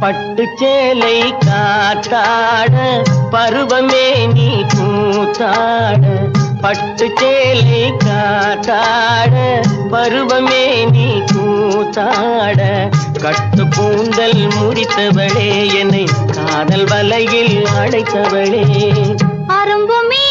பட்டு சேலை காத்தாட பருவமே நீ கூத்தாட பட்டு சேலை காத்தாட பருவமே நீ கூத்தாட கட்டு கூந்தல் முடித்தவளே என்னை காதல் வலையில் அடைத்தவளே. அரும்புமே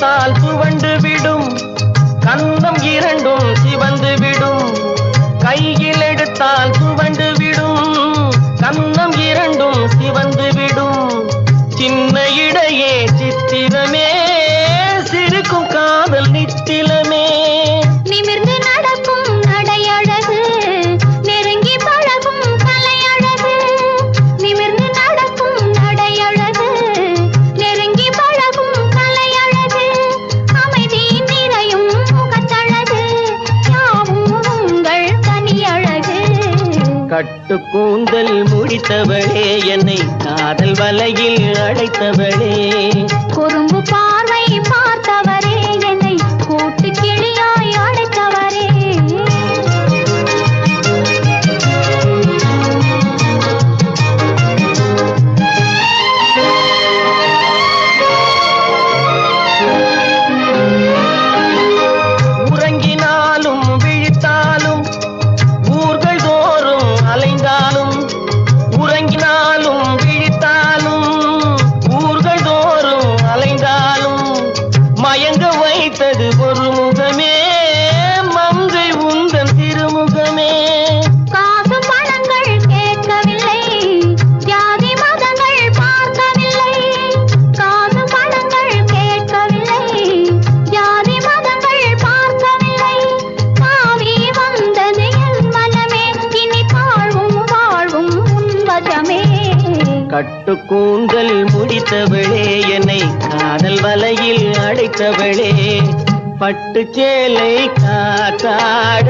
பார்த்தால் எடுத்தால் துவண்டு விடும். கந்தம் இரண்டும் சிவந்து விடும். கையில் எடுத்தால் துவண்டு விடும். கந்தம் இரண்டும் சிவந்து விடும். சின்ன இடையே சித்திரமே பட்டு கூந்தல் முடித்தவளே என்னை காதல் வலையில் அழைத்தவளே குறும்பு பார்வை பார்த்தவரே என்னை கூட்டுக்கு ஒரு முகமே மங்கை உந்தன் திருமுகமே. காசு பணங்கள் கேட்கவில்லை ஜாதி மதங்கள் பார்க்கவில்லை. காசு பணங்கள் கேட்கவில்லை ஜாதி மதங்கள் பார்க்கவில்லை. தாவி வந்தது என் மனமே இனி தாழ்வும் உன்வசமே. கூந்தல் முடித்தவளே என்னை காதல் வலையில் அடைத்தவளே. பட்டு சேலை காத்தாட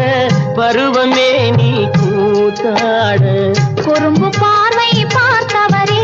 பருவமே நீ கூத்தாட. குறும்பு பார்வை பார்த்தவரே